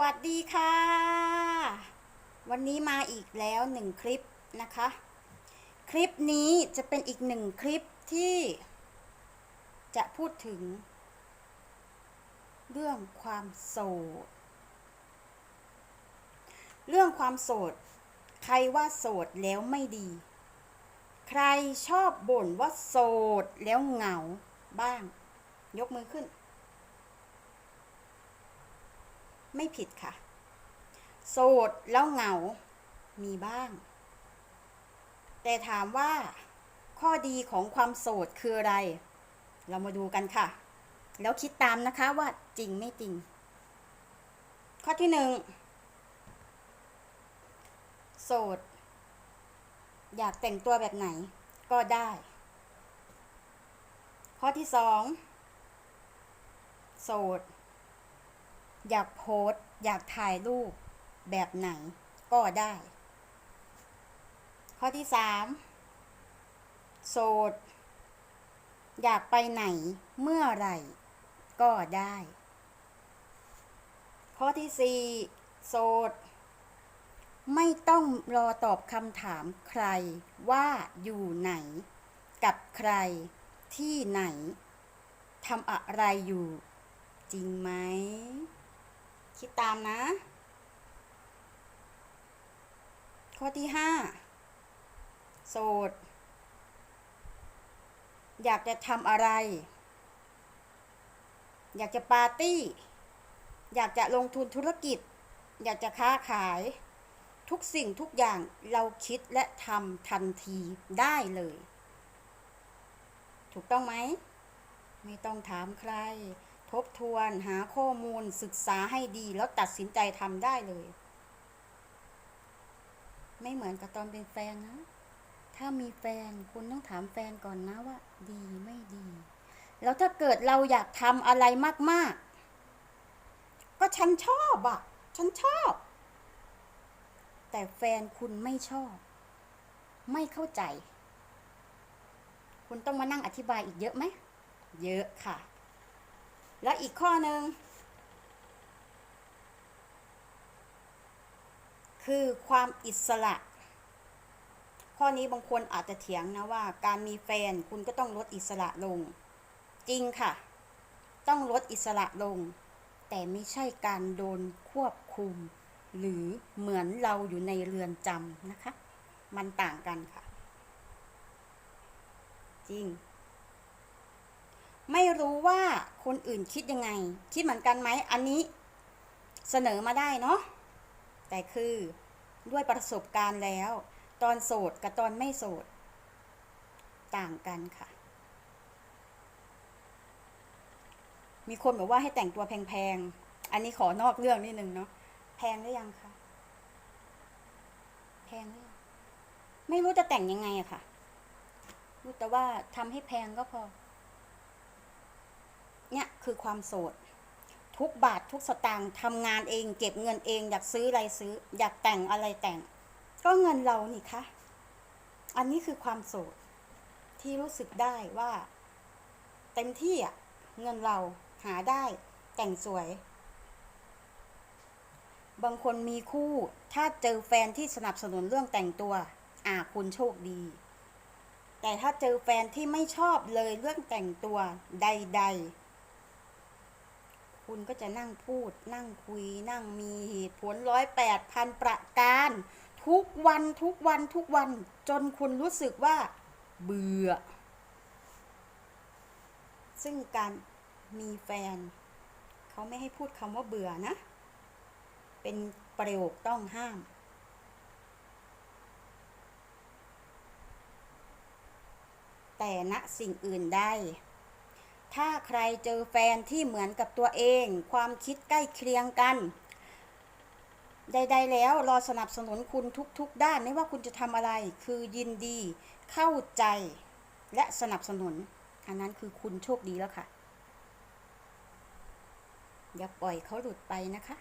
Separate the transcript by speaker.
Speaker 1: วัสดีค่ะ วันนี้มาอีกแล้วหนึ่งคลิปนะคะ คลิปนี้จะเป็นอีกหนึ่งคลิปที่จะพูดถึง เรื่องความโสด เรื่องความโสด ใครว่าโสดแล้วไม่ดี ใครชอบบ่นว่าโสดแล้วเหงาบ้าง ยกมือขึ้น ไม่ผิดค่ะ โสดแล้วเหงา มีบ้าง แต่ถามว่า ข้อดีของความโสดคืออะไร เรามาดูกันค่ะ แล้วคิดตามนะคะว่าจริงไม่จริง ข้อที่หนึ่งโสด อยากแต่งตัวแบบไหนก็ได้ ข้อที่สองโสด อยากโพสอยากถ่ายรูปแบบไหนก็ได้ ข้อที่สามโสด อยากไปไหนเมื่อไหร่ ก็ได้ ข้อที่สี่โสด ไม่ต้องรอตอบคำถามใครว่าอยู่ไหน กับใครที่ไหนทำอะไรอยู่ จริงไหม คิดตามนะ ข้อที่ห้าโสด อยากจะทำอะไร อยากจะปาร์ตี้ อยากจะลงทุนธุรกิจ อยากจะค้าขาย ทุกสิ่งทุกอย่างเราคิดและทำทันทีได้เลย ถูกต้องไหม ไม่ต้องถามใคร ทบทวนหาข้อมูลศึกษาให้ดีแล้วตัดสินใจทำได้เลย ไม่เหมือนกับตอนเป็นแฟนนะ ถ้ามีแฟนคุณต้องถามแฟนก่อนนะว่า ดีไม่ดี แล้วถ้าเกิดเราอยากทำอะไรมาก ๆ ก็ฉันชอบอะฉันชอบ แต่แฟนคุณไม่ชอบ ไม่เข้าใจ คุณต้องมานั่งอธิบายอีกเยอะไหม เยอะค่ะ แล้วอีกข้อหนึ่งคือความอิสระ ข้อนี้บางคนอาจจะเถียงนะว่า การมีแฟนคุณก็ต้องลดอิสระลง จริงค่ะ ต้องลดอิสระลง แต่ไม่ใช่การโดนควบคุม หรือเหมือนเราอยู่ในเรือนจำนะคะ มันต่างกันค่ะ จริง ไม่รู้ว่าคนอื่นคิดยังไง คิดเหมือนกันไหมอันนี้เสนอมาได้เนาะแต่คือด้วยประสบการณ์แล้ว ตอนโสดกับตอนไม่โสด ต่างกันค่ะ มีคนบอกว่าให้แต่งตัวแพงๆ อันนี้ขอนอกเรื่องนิดนึงเนาะแพงหรือยังคะแพงหรือไม่รู้จะแต่งยังไงอะค่ะรู้แต่ว่าทำให้แพงก็พอ คือความโสด ทุกบาททุกสตางค์ทำงานเอง เก็บเงินเอง อยากซื้ออะไรซื้อ อยากแต่งอะไรแต่ง ก็เงินเรานี่คะ อันนี้คือความโสด ที่รู้สึกได้ว่า เต็มที่อะ เงินเราหาได้ แต่งสวย บางคนมีคู่ ถ้าเจอแฟนที่สนับสนุนเรื่องแต่งตัว อ่าคุณโชคดีแต่ถ้าเจอแฟนที่ไม่ชอบเลยเรื่องแต่งตัวใด ๆ คุณก็จะนั่งพูด นั่งคุย นั่งมีเหตุผลร้อยแปดพันประการ ทุกวันทุกวันทุกวันจนคุณรู้สึกว่า เบื่อ ซึ่งการมีแฟน เขาไม่ให้พูดคำว่าเบื่อนะ เป็นประโยคต้องห้ามแต่ณสิ่งอื่นใด ถ้าใครเจอแฟนที่เหมือนกับตัวเอง ความคิดใกล้เคียงกัน ใด ๆ แล้วรอสนับสนุนคุณทุก ๆ ด้านไม่ว่าคุณจะทำอะไร คือยินดี เข้าใจและสนับสนุน อันนั้นคือคุณโชคดีแล้วค่ะ อย่าปล่อยเขาหลุดไปนะคะ